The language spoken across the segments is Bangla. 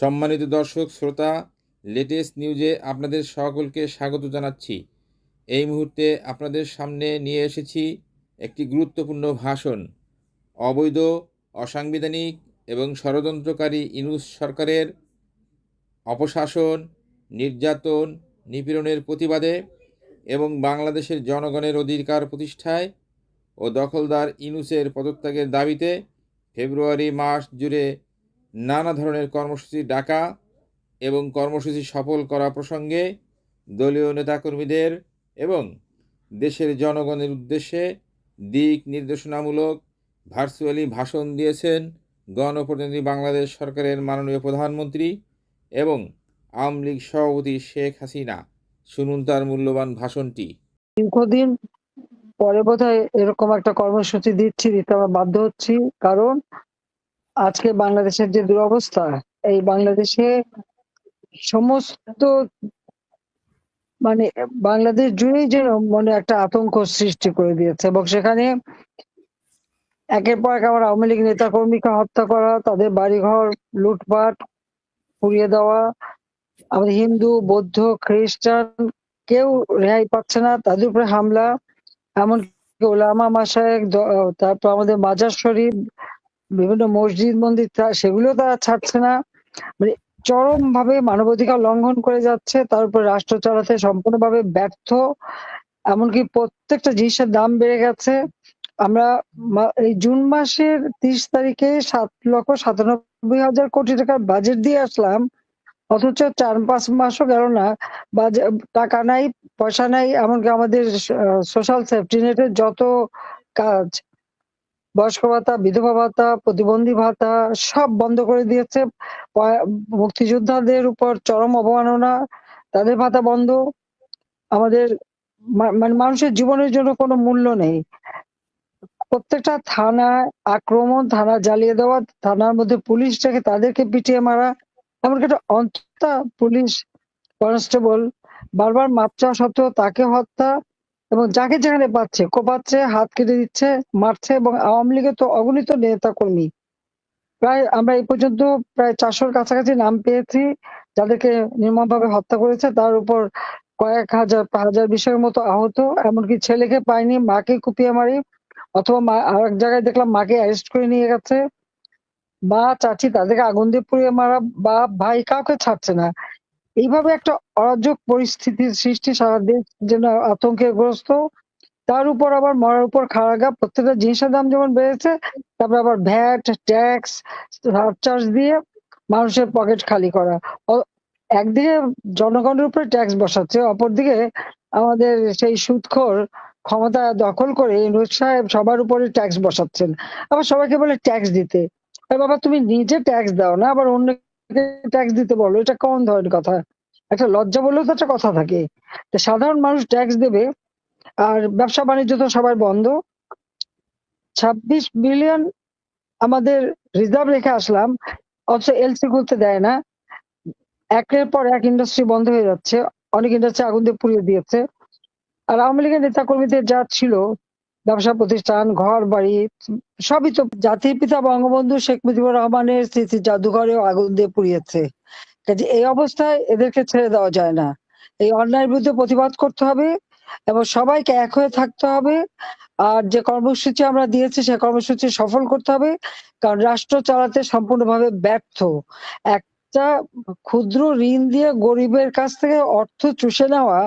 সম্মানিত দর্শক, শ্রোতা লেটেস্ট নিউজে আপনাদের সকলকে স্বাগত জানাচ্ছি। এই মুহূর্তে আপনাদের সামনে নিয়ে এসেছি একটি গুরুত্বপূর্ণ ভাষণ। অবৈধ, অসাংবিধানিক এবং ষড়যন্ত্রকারী ইনুস সরকারের অপশাসন, নির্যাতন, নিপীড়নের প্রতিবাদে এবং বাংলাদেশের জনগণের অধিকার প্রতিষ্ঠায় ও দখলদার ইনুসের পদত্যাগের দাবিতে ফেব্রুয়ারি মাস জুড়ে নানা ধরনের কর্মসূচি ডাকা এবং কর্মসূচি সফল করা প্রসঙ্গে দলীয় নেতাকর্মীদের এবং দেশের জনগণের উদ্দেশ্যে দিক নির্দেশনামূলক ভার্চুয়ালি ভাষণ দিয়েছেন গণপ্রতিনিধি বাংলাদেশ সরকারের মাননীয় প্রধানমন্ত্রী এবং আওয়ামী লীগ সভাপতি শেখ হাসিনা। শুনুন তার মূল্যবান ভাষণটি। দীর্ঘদিন পরে বোধহয় এরকম একটা কর্মসূচি দিচ্ছি দিতে আমরা বাধ্য হচ্ছি, কারণ আজকে বাংলাদেশের যে দুরবস্থা, এই বাংলাদেশে সমস্ত মানে বাংলাদেশ জুড়েই যেন মনে একটা আতঙ্ক সৃষ্টি করে দিয়েছে এবং সেখানে একের পর এক আমার আওয়ামী লীগ নেতা কর্মীকে হত্যা করা, তাদের বাড়িঘর লুটপাট, পুড়িয়ে দেওয়া, আমাদের হিন্দু, বৌদ্ধ, খ্রিস্টান কেউ রেহাই পাচ্ছে না, তাদের উপরে হামলা। এমনকি ওলামা মাসায়েক দ- তারপর আমাদের মাজার শরীফ বিভিন্ন মসজিদ, মন্দির সেগুলো তারা ছাড়ছে না। মানে চরম ভাবে মানবাধিকার লঙ্ঘন করে যাচ্ছে, তার উপর রাষ্ট্র চালাতে সম্পূর্ণভাবে ব্যর্থ। এমনকি প্রত্যেকটা জিনিসের দাম বেড়ে গেছে। আমরা এই জুন মাসের তিরিশ তারিখে সাত লক্ষ সাতানব্বই হাজার কোটি টাকার বাজেট দিয়ে আসলাম। অথচ চার পাঁচ মাসও গেল না। টাকা নাই, পয়সা নাই, এমনকি আমাদের সোশ্যাল সেফটি নেটের যত কাজ বয়স্ক ভাতা, বিধবা ভাতা, প্রতিবন্ধী ভাতা সব বন্ধ করে দিয়েছে। মুক্তিযোদ্ধাদের উপর চরম অবমাননা, তাদের ভাতা বন্ধ। আমাদের মানে মানুষের জীবনের জন্য কোনো মূল্য নেই। প্রত্যেকটা থানায় আক্রমণ, থানা জ্বালিয়ে দেওয়া, থানার মধ্যে পুলিশ রেখে তাদেরকে পিটিয়ে মারা, এমনকি একটা অন্তত পুলিশ কনস্টেবল বারবার মাপ চাওয়া সত্ত্বেও তাকে হত্যা এবং যাকে যেখানে পাচ্ছে, কোপাচ্ছে, হাত কেটে দিচ্ছে, মারছে এবং আওয়ামী লীগের তো অগণিত নেতা কর্মী প্রায় আমরা এই পর্যন্ত প্রায় চারশোর কাছাকাছি নাম পেয়েছি, যাদেরকে নির্মমভাবে হত্যা করেছে, তার উপর কয়েক হাজার হাজার বিষয়ের মতো আহত, এমনকি ছেলেকে পায়নি মাকে কুপিয়ে মারি, অথবা মা আর এক জায়গায় দেখলাম মাকে অ্যারেস্ট করে নিয়ে গেছে। মা, চাচি তাদেরকে আগুন দিয়ে পুড়িয়ে মারা বাপ ভাই কাউকে ছাড়ছে না। এইভাবে একটা অরাজক পরিস্থিতির সৃষ্টি সারা দেশ যেন আতঙ্কে গ্রস্ত। তার উপর আবার মরার উপর খাড়াগা প্রত্যেকটা জিনিসের দাম যেমন বেড়েছে, তারপর আবার ভ্যাট, ট্যাক্স চার্জ দিয়ে মানুষের পকেট খালি করা। একদিকে জনগণের উপরে ট্যাক্স বসাচ্ছে, অপরদিকে আমাদের সেই সুদখোর ক্ষমতা দখল করে ইউনুস সাহেব সবার উপরে ট্যাক্স বসাচ্ছেন। আবার সবাইকে বলে ট্যাক্স দিতে। বাবা, তুমি নিজে ট্যাক্স দাও না, আবার অন্যকে ট্যাক্স দিতে বলো, এটা কোন ধরনের কথা। একটা লজ্জা বলেও তো একটা কথা থাকে। সাধারণ মানুষ ট্যাক্স দেবে, আর ব্যবসা বাণিজ্য তো সবাই বন্ধ। ছাব্বিশ বিলিয়ন আমাদের রিজার্ভ রেখে আসলাম, অথচ এলসি খুলতে দেয় না। একের পর এক ইন্ডাস্ট্রি বন্ধ হয়ে যাচ্ছে, অনেক ইন্ডাস্ট্রি আগুন দিয়ে পুড়িয়ে দিয়েছে। আর আওয়ামী লীগের নেতা কর্মীদের যা ছিল ব্যবসা প্রতিষ্ঠান, ঘর, বাড়ি, সবই তো জাতির পিতা বঙ্গবন্ধু শেখ মুজিবুর রহমানের স্মৃতি জাদুঘরেও আগুন দিয়ে পুড়িয়েছে। কাজে এই অবস্থায় এদেরকে ছেড়ে দেওয়া যায় না। এই অন্যায়ের বিরুদ্ধে প্রতিবাদ করতে হবে এবং সবাইকে এক হয়ে থাকতে হবে। আর যে কর্মসূচি আমরা দিয়েছি সেই কর্মসূচি সফল করতে হবে। কারণ রাষ্ট্র চালাতে সম্পূর্ণভাবে ব্যর্থ। একটা ক্ষুদ্র ঋণ দিয়ে গরিবের কাছ থেকে অর্থ চুষে নেওয়া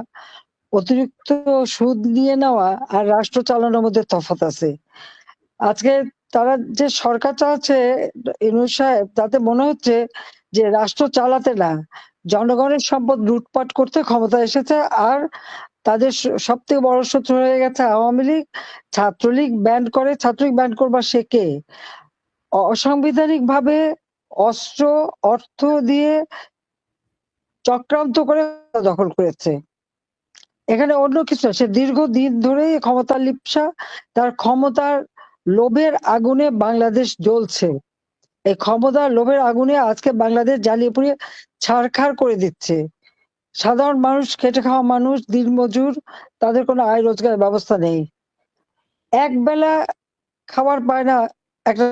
অতিরিক্ত সুদ নিয়ে নেওয়া আর রাষ্ট্র চালানোর মধ্যে তফাৎ আছে। আজকে তারা যে সরকার চালাচ্ছে সাহেব, তাতে মনে হচ্ছে যে রাষ্ট্র চালাতে না, জনগণের সম্পদ লুটপাট করতে ক্ষমতা এসেছে আর তাদের সব থেকে বড় শত্রু হয়ে গেছে আওয়ামী লীগ। ছাত্রলীগ ব্যান্ড করে, ছাত্রলীগ ব্যান্ড করবার সে কে? অসাংবিধানিক ভাবে অস্ত্র, অর্থ দিয়ে চক্রান্ত করে দখল করেছে। এখানে অন্য কিছু সে দীর্ঘদিন ধরে ক্ষমতার লিপসা, তার ক্ষমতার লোভের আগুনে বাংলাদেশ জ্বলছে। এই ক্ষমতার লোভের আগুনে আজকে বাংলাদেশ জ্বালিয়ে পুড়িয়ে ছাড়খাড় করে দিচ্ছে। সাধারণ মানুষ, খেটে খাওয়া মানুষ, দিনমজুর, তাদের কোনো আয় রোজগারের ব্যবস্থা নেই। এক বেলা খাবার পায় না, একটা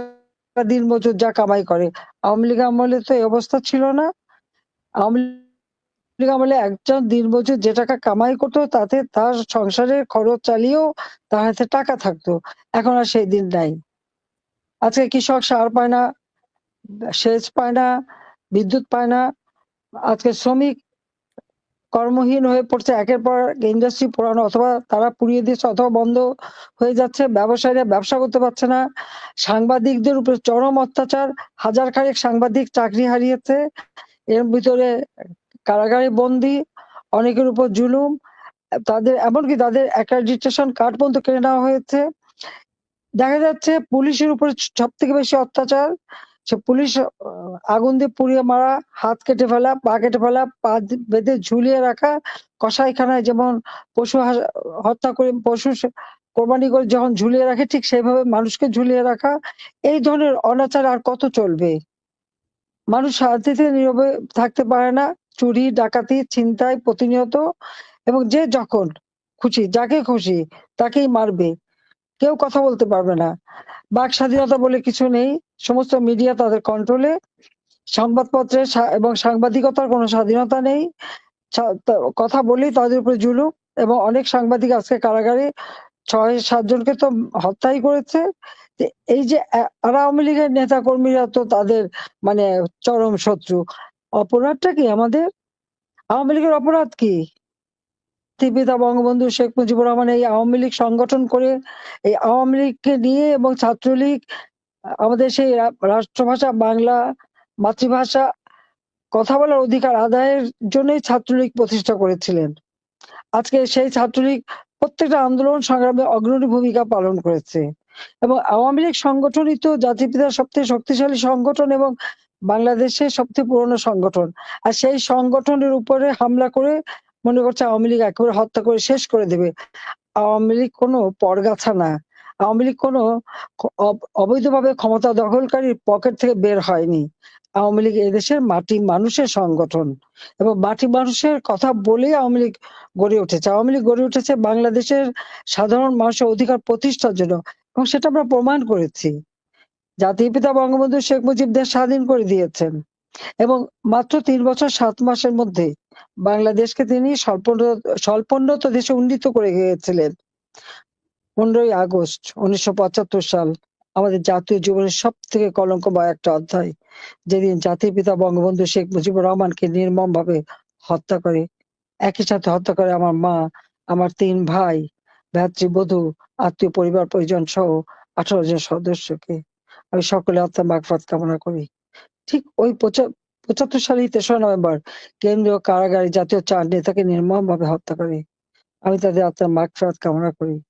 দিনমজুর যা কামাই করে। আওয়ামী লীগ আমলে তো এই অবস্থা ছিল না। আওয়ামী আমলে একজন দিনমজুর যে টাকা কামাই করতো, তাতে তার সংসারের খরচ চালিয়েও তার হাতে টাকা থাকতো। এখন আর সেই দিন নাই। আজকে কৃষক সার পায় না, সেচ পায় না, বিদ্যুৎ পায় না। আজকে শ্রমিক কর্মহীন হয়ে পড়ছে, একের পর ইন্ডাস্ট্রি পোড়ানো অথবা তারা পুড়িয়ে দিচ্ছে অথবা বন্ধ হয়ে যাচ্ছে, ব্যবসায়ীরা ব্যবসা করতে পারছে না। সাংবাদিকদের উপরে চরম অত্যাচার, হাজার খানেক সাংবাদিক চাকরি হারিয়েছে। এর ভিতরে কারাগারে বন্দি, অনেকের উপর জুলুম, তাদের, এমনকি তাদের অ্যাক্রেডিটেশন কার্ড পর্যন্ত কেড়ে নেওয়া হয়েছে। দেখা যাচ্ছে পুলিশের উপর সব থেকে বেশি অত্যাচার, সে পুলিশ আগুন দিয়ে পুড়িয়ে মারা, হাত কেটে ফেলা, পা কেটে ফেলা, পা বেঁধে ঝুলিয়ে রাখা, কসাইখানায় যেমন পশু হত্যা করে, পশু কোরবানি করে যখন ঝুলিয়ে রাখে, ঠিক সেইভাবে মানুষকে ঝুলিয়ে রাখা, এই ধরনের অনাচার আর কত চলবে? মানুষ শান্তিতে নীরবে থাকতে পারে না। চুরি, ডাকাতি, ছিনতাই, প্রতিনিয়ত এবং যে যখন খুশি, যাকে খুশি তাকেই মারবে। কেউ কথা বলতে পারবে না। বাক স্বাধীনতা বলে কিছু নেই। সমস্ত মিডিয়া তাদের কন্ট্রোলে সংবাদপত্রের এবং সাংবাদিকতার কোনো স্বাধীনতা নেই। কথা বলেই তাদের উপরে জুলুম এবং অনেক সাংবাদিক আজকে কারাগারে ছয় সাতজনকে তো হত্যাই করেছে। এই যে আওয়ামী লীগের নেতা কর্মীরা তো তাদের মানে চরম শত্রু। অপরাধটা কি আমাদের? আওয়ামী লীগের অপরাধ কি? পিতা বঙ্গবন্ধু শেখ মুজিবুর রহমান এই আওয়ামী লীগ সংগঠন করে এই আওয়ামী লীগকে নিয়ে এবং ছাত্রলীগ, আমাদের সেই রাষ্ট্রভাষা বাংলা মাতৃভাষা কথা বলার অধিকার আদায়ের জন্যই ছাত্রলীগ প্রতিষ্ঠা করেছিলেন। আজকে সেই ছাত্রলীগ প্রত্যেকটা আন্দোলন সংগ্রামে অগ্রণী ভূমিকা পালন করেছে এবং আওয়ামী লীগ সংগঠনই তো জাতির সবথেকে শক্তিশালী সংগঠন এবং বাংলাদেশের সবচেয়ে পুরনো সংগঠন। আর সেই সংগঠনের উপরে হামলা করে মনে করছে আওয়ামী লীগ একেবারে হত্যা করে শেষ করে দেবে। আওয়ামী লীগ কোনো পরগাছা না। আওয়ামী লীগ কোনো অব- অবৈধভাবে ক্ষমতা দখলকারীর পকেট থেকে বের হয়নি। আওয়ামী লীগ এদেশের মাটি মানুষের সংগঠন এবং মাটি মানুষের কথা বলেই আওয়ামী লীগ গড়ে উঠেছে। আওয়ামী লীগ গড়ে উঠেছে বাংলাদেশের সাধারণ মানুষের অধিকার প্রতিষ্ঠার জন্য এবং সেটা আমরা প্রমাণ করেছি। জাতির পিতা বঙ্গবন্ধু শেখ মুজিব দেশ স্বাধীন করে দিয়েছেন। এবং মাত্র তিন বছর, সাত মাসের মধ্যে বাংলাদেশকে তিনি স্বল্পোন্নত দেশে উন্নীত করে গিয়েছিলেন। পনেরোই আগস্ট উনিশশো পঁচাত্তর সাল আমাদের জাতীয় জীবনের সব থেকে কলঙ্কময় একটা অধ্যায়, যেদিন জাতির পিতা বঙ্গবন্ধু শেখ মুজিবুর রহমানকে নির্মম ভাবে হত্যা করে, একই সাথে হত্যা করে আমার মা, আমার তিন ভাই ভ্রাতৃবধূ আত্মীয় পরিবার পরিজন সহ আঠারো জন সদস্যকে। আমি সকলে আত্মা মাগফাত কামনা করি। ঠিক ওই পঁচা- পঁচাত্তর সালের তেসরা নভেম্বর কেন্দ্রীয় কারাগারে জাতীয় চার নেতাকে নির্মম ভাবে হত্যা করে। আমি তাদের আত্মার মাগফাত কামনা করি।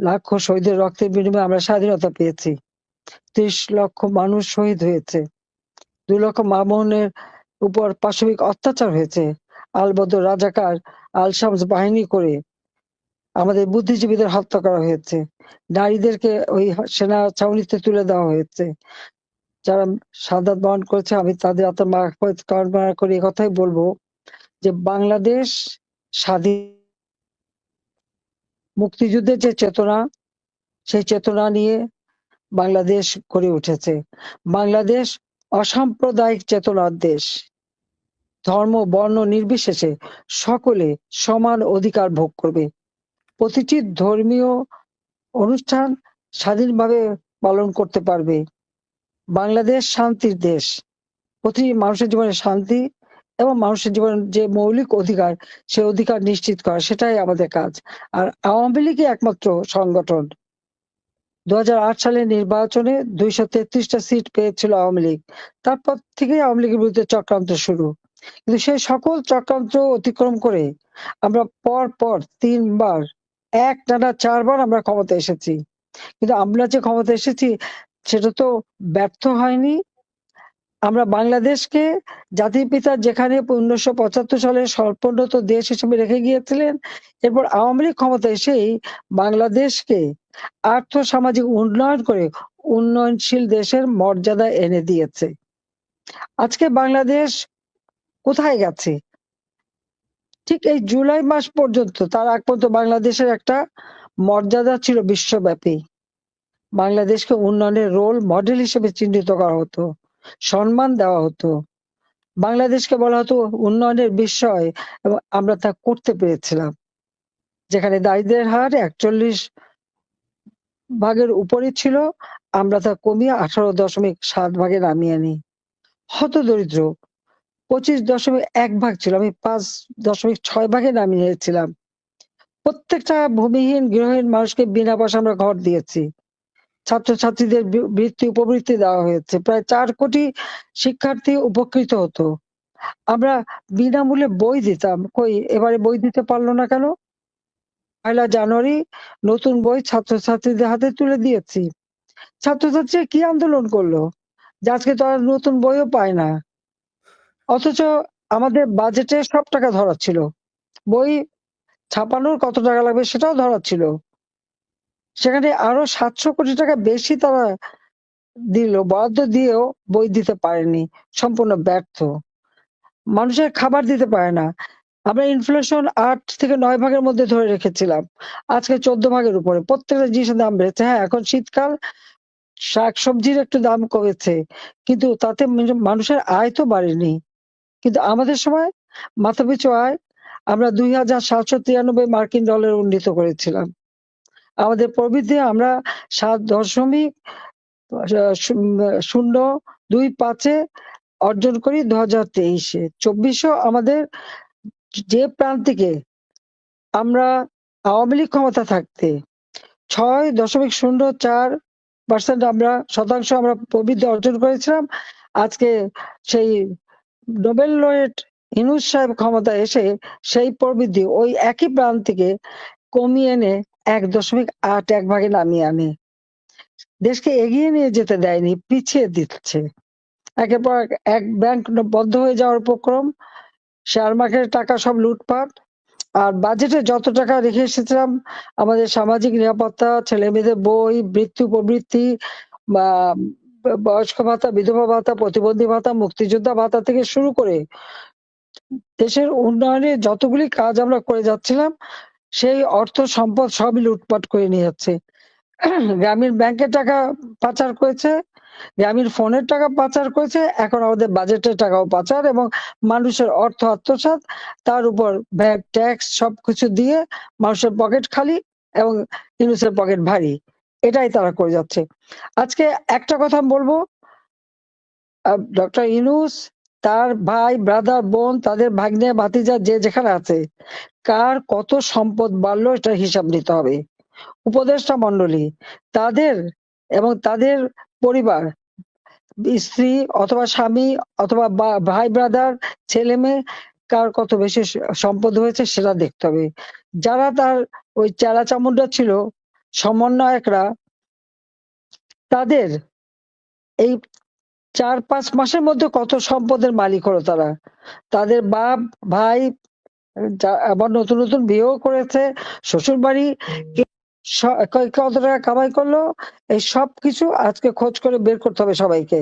লাখো শহীদের রক্তের বিনিময়ে আমরা স্বাধীনতা পেয়েছি। ত্রিশ লক্ষ মানুষ শহীদ হয়েছে। দুই লক্ষ মামুনের উপর পাশবিক অত্যাচার হয়েছে। আলবদর রাজাকার আল বাহিনী করে আমাদের বুদ্ধিজীবীদের হত্যা করা হয়েছে। নারীদেরকে ওই সেনা ছাউনিতে তুলে দেওয়া হয়েছে। যারা সাদাত বহন করেছে, আমি তাদের মাগফিরাত কামনা করে কথাই বলব যে বাংলাদেশ স্বাধীন মুক্তিযুদ্ধের যে চেতনা, সেই চেতনা নিয়ে বাংলাদেশ গড়ে উঠেছে। বাংলাদেশ অসাম্প্রদায়িক চেতনার দেশ। ধর্ম, বর্ণ নির্বিশেষে সকলে সমান অধিকার ভোগ করবে। প্রতিটি ধর্মীয় অনুষ্ঠান স্বাধীনভাবে পালন করতে পারবে। বাংলাদেশ শান্তির দেশ। প্রতিটি মানুষের জীবনে শান্তি এবং মানুষের জীবনের যে মৌলিক অধিকার সে অধিকার নিশ্চিত করা, সেটাই আমাদের কাজ। আর আওয়ামী লীগই একমাত্র সংগঠন। দু হাজার আট সালের নির্বাচনে দুইশো তেত্রিশটা সিট পেয়েছিল আওয়ামী লীগ। তারপর থেকে আওয়ামী লীগের বিরুদ্ধে চক্রান্ত শুরু। কিন্তু সেই সকল চক্রান্ত অতিক্রম করে আমরা পর পর তিনবার এক, টানা চারবার আমরা ক্ষমতা এসেছি। কিন্তু আমরা যে ক্ষমতা এসেছি, সেটা তো ব্যর্থ হয়নি। আমরা বাংলাদেশকে জাতির পিতা যেখানে উনিশশো পঁচাত্তর সালে স্বল্পোন্নত দেশ হিসেবে রেখে গিয়েছিলেন, এরপর আওয়ামী লীগ ক্ষমতা এসেই বাংলাদেশকে আর্থ সামাজিক উন্নয়ন করে উন্নয়নশীল দেশের মর্যাদা এনে দিয়েছে। আজকে বাংলাদেশ কোথায় গেছে? ঠিক এই জুলাই মাস পর্যন্ত, তার আগ পর্যন্ত বাংলাদেশের একটা মর্যাদা ছিল বিশ্বব্যাপী। বাংলাদেশকে উন্নয়নের রোল মডেল হিসেবে চিহ্নিত করা হতো, সম্মান দেওয়া হতো। বাংলাদেশকে বলা হতো উন্নয়নের বিষয় এবং আমরা তা করতে পেরেছিলাম। যেখানে দারিদ্রের হার একচল্লিশ ভাগের উপরে ছিল, আমরা তা কমিয়ে আঠারো দশমিক সাত ভাগে নামিয়ে আনি। হত দরিদ্র পঁচিশ দশমিক এক ভাগ ছিল। আমি পাঁচ দশমিক ছয় ভাগে নামিয়েছিলাম। প্রত্যেকটা ভূমিহীন গৃহহীন মানুষকে বিনা পয়সা আমরা ঘর দিয়েছি। ছাত্রছাত্রীদের বৃত্তি উপবৃত্তি দেওয়া হয়েছে। প্রায় চার কোটি শিক্ষার্থী উপকৃত হতো। আমরা বিনামূল্যে বই দিতাম। কই, এবারে বই দিতে পারল না কেন? পয়লা জানুয়ারি নতুন বই ছাত্রছাত্রীদের হাতে তুলে দিয়েছি। ছাত্রছাত্রীরা কি আন্দোলন করল? যে আজকে তো আর নতুন বইও পায় না। অথচ আমাদের বাজেটে সব টাকা ধরা ছিল। বই ছাপানোর কত টাকা লাগবে সেটাও ধরা ছিল। সেখানে আরও সাতশো কোটি টাকা বেশি তারা দিল, বরাদ্দ দিয়েও বই দিতে পারেনি, সম্পূর্ণ ব্যর্থ। মানুষের খাবার দিতে পারে না। আমরা ইনফ্লেশন আট থেকে নয় ভাগের মধ্যে ধরে রেখেছিলাম। আজকে চোদ্দ ভাগের উপরে। প্রত্যেকটা জিনিসের দাম বেড়েছে। হ্যাঁ এখন শীতকাল, শাক সবজির একটু দাম কমেছে, কিন্তু তাতে মানুষের আয় তো বাড়েনি। কিন্তু আমাদের সময় মাথাপিছু আয় আমরা দুই হাজার সাতশো তিরানব্বই মার্কিন ডলার উন্নীত করেছিলাম। আমাদের প্রবৃদ্ধি আমরা সাত দশমিক শূন্য- দুই পাঁচে অর্জন করি দু হাজার তেইশে। চব্বিশও আমাদের যে প্রান্তিকে আমরা আওয়ামী লীগ ক্ষমতা থাকতে ছয় দশমিক শূন্য চার পার্সেন্ট আমরা শতাংশ আমরা প্রবৃদ্ধি অর্জন করেছিলাম। আজকে সেই নোবেল লয়েট ইনুস সাহেব ক্ষমতা এসে সেই প্রবৃদ্ধি ওই একই প্রান্তিকে কমিয়ে এনে এক দশমিক আট এক ভাগে নামিয়ে আনে। দেশকে এগিয়ে নিয়ে যেতে দেয়নি, পিছিয়ে দিচ্ছে। একের পর এক- ব্যাংক বন্ধ হয়ে যাওয়ার উপক্রম, শেয়ার মার্কেটের টাকা সব লুটপাট, আর বাজেটে যত টাকা রেখে এসেছিলাম, আমাদের সামাজিক নিরাপত্তা ছেলে মেয়েদের বই বৃত্তি উপবৃত্তি বা বয়স্ক ভাতা, বিধবা ভাতা, প্রতিবন্ধী ভাতা, মুক্তিযোদ্ধা ভাতা থেকে শুরু করে দেশের উন্নয়নে যতগুলি কাজ আমরা করে যাচ্ছিলাম, সেই অর্থ সম্পদ সবই লুটপাট করে নিয়ে যাচ্ছে। গ্রামীণ ব্যাংকের টাকা পাচার করেছে, গ্রামীণ ফোনের টাকা পাচার করেছে, এখন আমাদের বাজেটের টাকাও পাচার এবং মানুষের অর্থ আত্মসাৎ, তার উপর ভ্যাট ট্যাক্স সবকিছু দিয়ে মানুষের পকেট খালি এবং ইউনুসের পকেট ভারী। এটাই তারা করে যাচ্ছে। আজকে একটা কথা বলব। ডক্টর ইনুস তার ভাই ব্রাদার বোন, তাদের ভাগ্নে, ভাতিজা, যে যেখানে আছে, কার কত সম্পদ বাড়লো এটা হিসাব নিতে হবে। উপদেষ্টা মন্ডলী তাদের এবং তাদের পরিবার, স্ত্রী অথবা স্বামী অথবা ভাই ব্রাদার ছেলে মেয়ে, কার কত বেশি সম্পদ হয়েছে সেটা দেখতে হবে। যারা তার ওই চেলা চামুন্ডা ছিল সমন্বয়করা তাদের এই চার পাঁচ মাসের মধ্যে কত সম্পদের মালিক হলো তারা? তাদের বাপ ভাই আবার নতুন নতুন বিয়েও করেছে শ্বশুর বাড়ি কত টাকা কামাই করল? এই সব কিছু আজকে খোঁজ করে বের করতে হবে সবাইকে।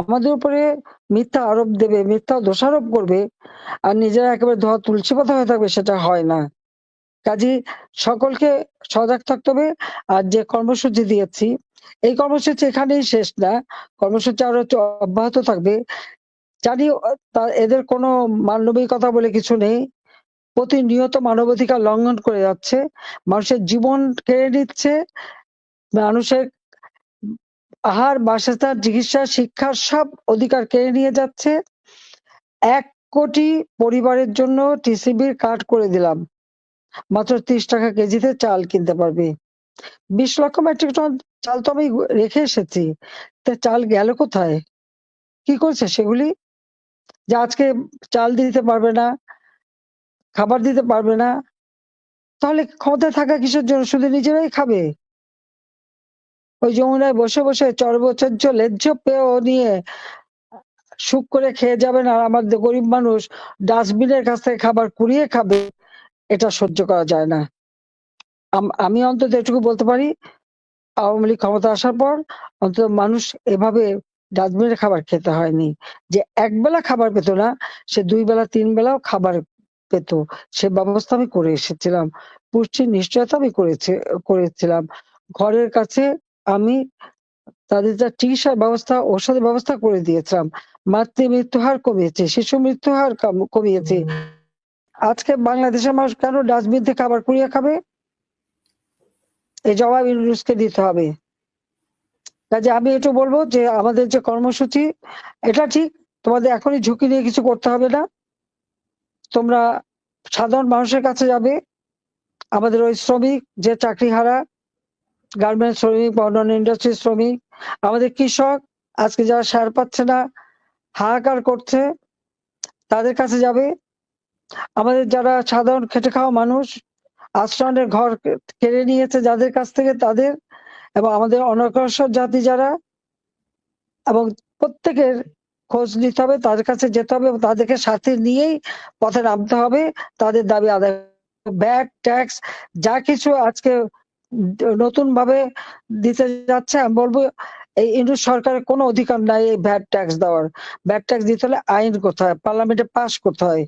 আমাদের উপরে মিথ্যা আরোপ দেবে মিথ্যা দোষারোপ করবে আর নিজেরা একেবারে ধোয়া তুলসী পাতা হয়ে থাকবে সেটা হয় না। কাজী সকলকে সজাগ থাকতে হবে। আর যে কর্মসূচি দিয়েছি, এই কর্মসূচি এখানেই শেষ না। কর্মসূচি আরও অব্যাহত থাকবে। জানি এদের কোনো মানবিকতা বলে কিছু নেই। প্রতিনিয়ত মানবাধিকার লঙ্ঘন করে যাচ্ছে। মানুষের জীবন কেড়ে নিচ্ছে। মানুষের আহার, বাসস্থান, চিকিৎসা শিক্ষার সব অধিকার কেড়ে নিয়ে যাচ্ছে। এক কোটি পরিবারের জন্য টিসিবির কার্ড করে দিলাম। মাত্র ত্রিশ টাকা কেজিতে চাল কিনতে পারবে। বিশ লক্ষ মেট্রিক টন চাল তো আমি রেখে এসেছি। তা চাল গেল কোথায়? কি করছে সেগুলি? যে আজকে চাল দিতে পারবে না, খাবার দিতে পারবে না, তাহলে ক্ষমতায় থাকা কিসের জন্য? শুধু নিজেরাই খাবে? ওই যমুনায় বসে বসে চর্বচর্য, লেজ্জ পেয় নিয়ে সুখ করে খেয়ে যাবেন আর আমাদের গরিব মানুষ ডাস্টবিনের কাছ থেকে খাবার কুড়িয়ে খাবে। এটা সহ্য করা যায় না। আম- অন্তত এটুকু বলতে পারি, আওয়ামী লীগ ক্ষমতা আসার পর অন্তত মানুষ এভাবে ডাস্টবিনের খাবার খেতে হয়নি। যে একবেলা খাবার পেত না, সে দুই বেলা, তিন বেলাও খাবার পেত। সে ব্যবস্থা আমি করে এসেছিলাম। পুষ্টির নিশ্চয়তা আমি করেছি, করেছিলাম। ঘরের কাছে আমি তাদের যা চিকিৎসার ব্যবস্থা, ঔষধের ব্যবস্থা করে দিয়েছিলাম। মাতৃ মৃত্যু হার কমিয়েছে শিশু মৃত্যু হার কমিয়েছে। আজকে বাংলাদেশের মানুষ কেন ডাস্টবিন থেকে খাবার কুড়িয়ে খাবে? এই জবাব ইউনুসকে দিতে হবে। কাজে আমি এটা বলব যে আমাদের যে কর্মসূচি, এটা ঠিক, তোমাদের এখনই ঝুঁকি নিয়ে কিছু করতে হবে না। তোমরা সাধারণ মানুষের কাছে যাবে। আমাদের ওই শ্রমিক, যে চাকরি হারা গার্মেন্টস শ্রমিক বা অন্যান্য ইন্ডাস্ট্রির শ্রমিক, আমাদের কৃষক, আজকে যারা সার পাচ্ছে না, হাহাকার করছে, তাদের কাছে যাবে। আমাদের যারা সাধারণ খেটে খাওয়া মানুষ আশ্রয়ের ঘর কেড়ে নিয়েছে যাদের কাছ থেকে তাদের এবং আমাদের অনগ্রসর জাতি যারা, এবং প্রত্যেকের খোঁজ নিতে হবে, তাদের কাছে যেতে হবে এবং তাদেরকে সাথে নিয়েই পথে নামতে হবে, তাদের দাবি আদায় ব্যাট ট্যাক্স, যা কিছু আজকে নতুন ভাবে দিতে যাচ্ছে, আমি বলব এই ইন্দু সরকারের কোনো অধিকার নাই এই ভ্যাট ট্যাক্স দেওয়ার। ভ্যাট ট্যাক্স দিতে হলে আইন হয়, পার্লামেন্টে পাশ করতে হয়।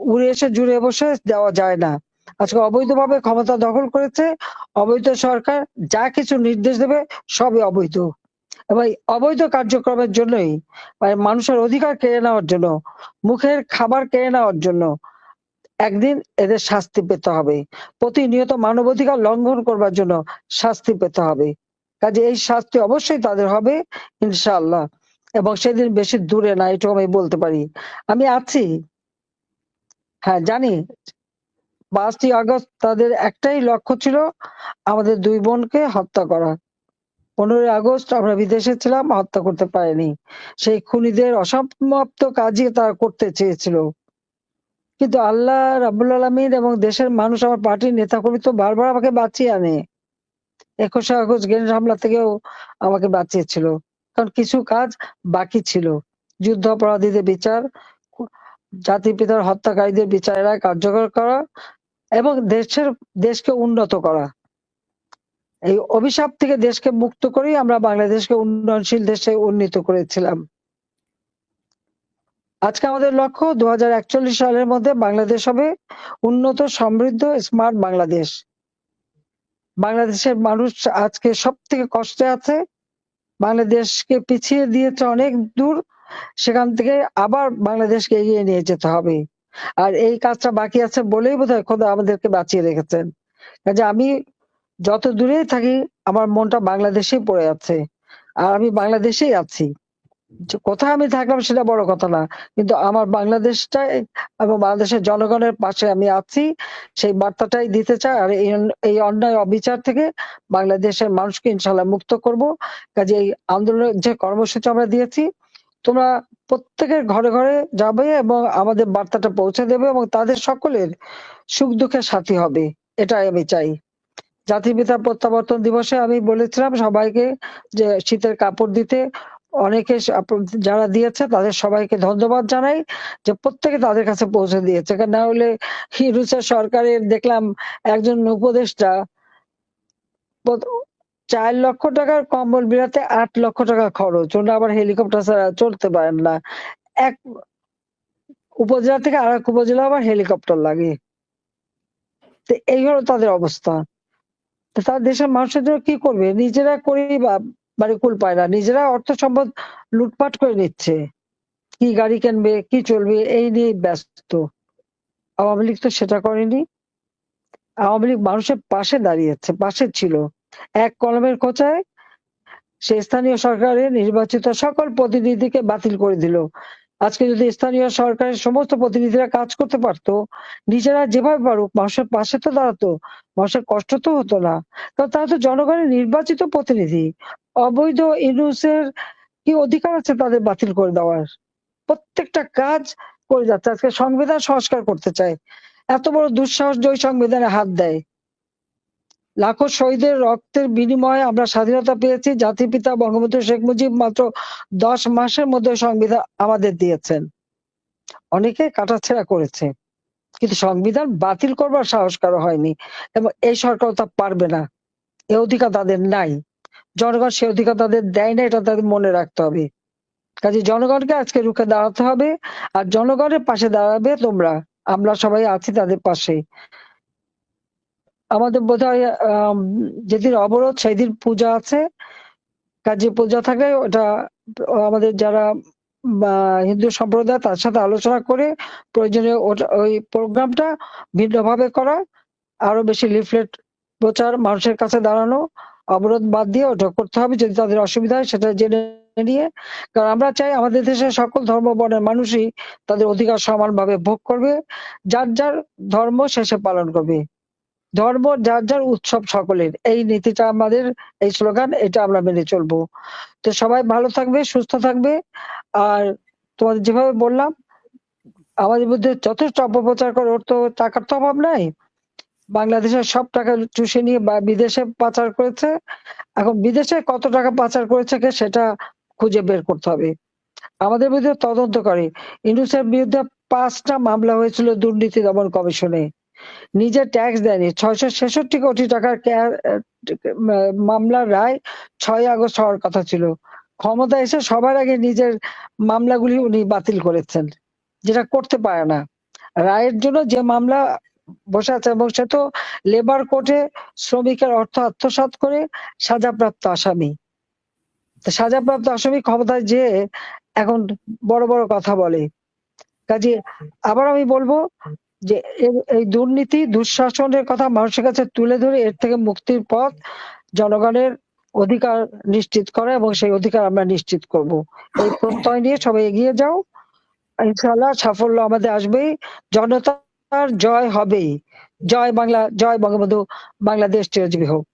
উড়ে এসে জুড়ে বসে দেওয়া যায় না। আজকে অবৈধভাবে ক্ষমতা দখল করেছে অবৈধ সরকার, যা কিছু নির্দেশ দেবে সবই অবৈধ। এবং অবৈধ কার্যক্রমের জন্যই মানে মানুষের অধিকার কেড়ে নেওয়ার জন্য, মুখের খাবার কেড়ে নেওয়ার জন্য একদিন এদের শাস্তি পেতে হবে। প্রতিনিয়ত মানবাধিকার লঙ্ঘন করবার জন্য শাস্তি পেতে হবে। কাজে এই শাস্তি অবশ্যই তাদের হবে, ইনশাআল্লাহ। এবং সেদিন বেশি দূরে না, এটুকু আমি বলতে পারি। আমি আছি হ্যাঁ জানি। পাঁচই আগস্ট তাদের একটাই লক্ষ্য ছিল আমাদের দুই বোনকে হত্যা করা। পনেরোই আগস্ট আমরা বিদেশে ছিলাম, হত্যা করতে পারেনি। সেই খুনিদের অসমাপ্ত কাজই তারা করতে চেয়েছিল। কিন্তু আল্লাহ রাবুল আলমিন এবং দেশের মানুষ আমার পার্টির নেতা নেতাকর্মী তো বারবার আমাকে বাঁচিয়ে আনে। একুশে আগস্ট গ্রেনেড হামলা থেকেও আমাকে বাঁচিয়েছিল। কারণ কিছু কাজ বাকি ছিল। যুদ্ধ অপরাধীদের বিচার জাতির পিতার হত্যাকারীদের বিচারেরা কার্যকর করা এবং দেশের, দেশকে উন্নত করা। এই অভিশাপ থেকে দেশকে মুক্ত করেই আমরা বাংলাদেশকে উন্নয়নশীল দেশে উন্নীত করেছিলাম। আজকে আমাদের লক্ষ্য দু হাজার একচল্লিশ সালের মধ্যে বাংলাদেশ হবে উন্নত, সমৃদ্ধ, স্মার্ট বাংলাদেশ। বাংলাদেশের মানুষ আজকে সব থেকে কষ্টে আছে। বাংলাদেশকে পিছিয়ে দিয়েছে অনেক দূর সেখান থেকে আবার বাংলাদেশকে এগিয়ে নিয়ে যেতে হবে। আর এই কাজটা বাকি আছে বলেই বোধহয় খোদা আমাদেরকে বাঁচিয়ে রেখেছেন। কাজে আমি যত দূরেই থাকি, আমার মনটা বাংলাদেশেই পড়ে আছে। আর আমি বাংলাদেশেই আছি। কোথায় আমি থাকলাম সেটা বড় কথা না, কিন্তু আমার বাংলাদেশটাই এবং বাংলাদেশের জনগণের পাশে আমি আছি, সেই বার্তাটাই দিতে চাই। আর এই অন্যায় অবিচার থেকে বাংলাদেশের মানুষকে ইনশাল্লাহ মুক্ত করব। কাজে এই আন্দোলনের যে কর্মসূচি আমরা দিয়েছি তোমরা প্রত্যেকের ঘরে ঘরে যাবে এবং আমাদের বার্তাটা পৌঁছে দেবে এবং তাদের সকলের সুখ দুঃখের সাথী হবে। এটাই আমি চাই। জাতির পিতা প্রত্যাবর্তন দিবসে আমি বলেছিলাম সবাইকে যে শীতের কাপড় দিতে অনেকে যারা দিয়েছে তাদের সবাইকে ধন্যবাদ জানাই যে প্রত্যেকে তাদের কাছে পৌঁছে দিয়েছে। না হলে হিরুসের সরকারের দেখলাম একজন উপদেষ্টা চার লক্ষ টাকার কম্বল বিলাতে আট লক্ষ টাকা খরচ। ওনারা আবার হেলিকপ্টার ছাড়া চলতে পারেন না। এক উপজেলা থেকে আর এক উপজেলা আবার হেলিকপ্টার লাগে। তো এই হলো তাদের অবস্থা। তার দেশের মানুষের জন্য কি করবে? নিজেরা করেই বা বাড়ি কুল পায় না। নিজেরা অর্থ সম্পদ লুটপাট করে নিচ্ছে। কি গাড়ি কিনবে, কি চলবে, এই নিয়ে ব্যস্ত। আওয়ামী লীগ তো সেটা করেনি। আওয়ামী লীগ মানুষের পাশে দাঁড়িয়েছে পাশে ছিল। এক কলমের খোঁচায় সে স্থানীয় সরকারের নির্বাচিত সকল প্রতিনিধিকে বাতিল করে দিল। আজকে যদি স্থানীয় সরকারের সমস্ত প্রতিনিধিরা কাজ করতে পারতো, নিজেরা যেভাবে পারুক, মানুষের পাশে তো দাঁড়াতো, মানুষের কষ্ট তো হতো না কারণ তারা তো জনগণের নির্বাচিত প্রতিনিধি। অবৈধ ইনুসের কি অধিকার আছে তাদের বাতিল করে দেওয়ার? প্রত্যেকটা কাজ করে যাচ্ছে। আজকে সংবিধান সংস্কার করতে চায়। এত বড় দুঃসাহস যে সংবিধানে হাত দেয়। লাখো শহীদের রক্তের বিনিময়ে আমরা স্বাধীনতা পেয়েছি। জাতির পিতা বঙ্গবন্ধু শেখ মুজিব মাত্র দশ মাসের মধ্যে সংবিধান আমাদের দিয়েছেন। অনেকে কাটাছেড়া করেছে, কিন্তু সংবিধান বাতিল করবার সাহস কারও হয়নি এবং এই সরকার তা পারবে না। এ অধিকার তাদের নাই। জনগণ সে অধিকার তাদের দেয় না, এটা তাদের মনে রাখতে হবে। কাজে জনগণকে আজকে রুখে দাঁড়াতে হবে আর জনগণের পাশে দাঁড়াবে তোমরা। আমরা সবাই আছি তাদের পাশে। আমাদের বোধ হয় যেদিন অবরোধ সেই দিন পূজা আছে। কাজে পূজা থাকে ওটা, আমাদের যারা হিন্দু সম্প্রদায় তার সাথে আলোচনা করে প্রয়োজনে ওটা, ওই প্রোগ্রামটা ভিন্নভাবে করা আরও বেশি লিফলেট প্রচার, মানুষের কাছে দাঁড়ানো, অবরোধ বাদ দিয়ে ওটা করতে হবে যদি তাদের অসুবিধা হয় সেটা জেনে নিয়ে। কারণ আমরা চাই আমাদের দেশে সকল ধর্ম বর্ণের মানুষই তাদের অধিকার সমানভাবে ভোগ করবে, যার যার ধর্ম শেষে পালন করবে। ধর্ম যার যার উৎসব সকলের। এই নীতিটা আমাদের, এই স্লোগান, এটা আমরা মেনে চলবো। তো সবাই ভালো থাকবে, সুস্থ থাকবে। আর তোমাদের যেভাবে বললাম, আমাদের মধ্যে যথেষ্ট অপপ্রচার করে ওর তো টাকার তো অভাব নাই। বাংলাদেশের সব টাকা চুষে নিয়ে বা বিদেশে পাচার করেছে। এখন বিদেশে কত টাকা পাচার করেছে কে সেটা খুঁজে বের করতে হবে। আমাদের বিরুদ্ধে তদন্ত করে। ইউনুসের বিরুদ্ধে পাঁচটা মামলা হয়েছিল দুর্নীতি দমন কমিশনে। নিজে ট্যাক্স দেয়নি। ছয়শো ছেষট্টি কোটি টাকার মামলার রায় ছয় আগস্ট হওয়ার কথা ছিল। ক্ষমতা এসে সবার আগে নিজের মামলাগুলি উনি বাতিল করেছেন, যেটা করতে পারে না। রায়ের জন্য যে মামলা বসে আছে এবং সে তো লেবার কোর্টে শ্রমিকের অর্থ আত্মসাৎ করে সাজাপ্রাপ্ত আসামি। সাজাপ্রাপ্ত আসামি ক্ষমতায় যে এখন বড় বড় কথা বলে। কাজে আবার আমি বলব যে এই দুর্নীতি, দুঃশাসনের কথা মানুষের কাছে তুলে ধরে এর থেকে মুক্তির পথ জনগণের অধিকার নিশ্চিত করা এবং সেই অধিকার আমরা নিশ্চিত করব। এই প্রত্যয় নিয়ে সবাই এগিয়ে যাও। ইনশাআল্লাহ সাফল্য আমাদের আসবেই। জনতার জয় হবেই। জয় বাংলা, জয় বঙ্গবন্ধু বাংলাদেশ চিরজীবী হোক।